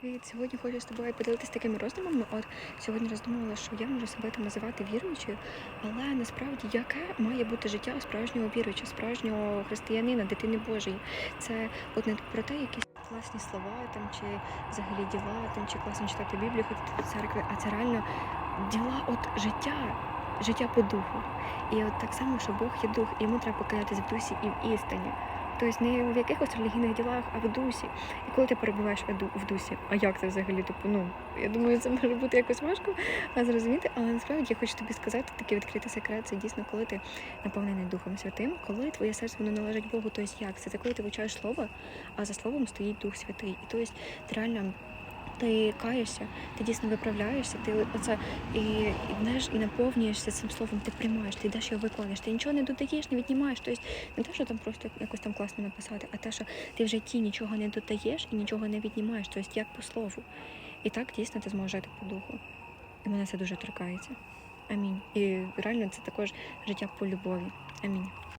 Привіт! Сьогодні хочу з тобою поділитися такими роздумами. От сьогодні роздумувала, що я можу себе там називати віруючою, але насправді яке має бути життя справжнього віруючого, справжнього християнина, дитини Божої. Це от не про те, якісь класні слова там чи взагалі діла, там чи класно читати Біблію, ходити до церкви, а це реально діла от життя, життя по духу. І от так само, що Бог є дух, і йому треба покаятись в дусі і в істині. Тобто не в якихось релігійних ділах, а в дусі. І коли ти перебуваєш в ду- в дусі, а як це взагалі? Типу, ну я думаю, це може бути якось важко зрозуміти, але насправді я хочу тобі сказати такий відкритий секрет. Це дійсно, коли ти наповнений Духом Святим, коли твоє серце воно належить Богу. Тобто як це? Це коли ти вивчаєш слово, а за словом стоїть Дух Святий. І тобто ти реально. Ти каєшся, ти дійсно виправляєшся, ти оце і, і і наповнюєшся цим словом, ти приймаєш, ти йдеш його виконуєш, ти нічого не додаєш, не віднімаєш. Тобто не те, що там просто якось там класно написати, а те, що ти в житті нічого не додаєш і нічого не віднімаєш, тобто як по слову. І так дійсно ти зможеш жити по духу. І мене це дуже торкається. Амінь. І реально це також життя по любові. Амінь.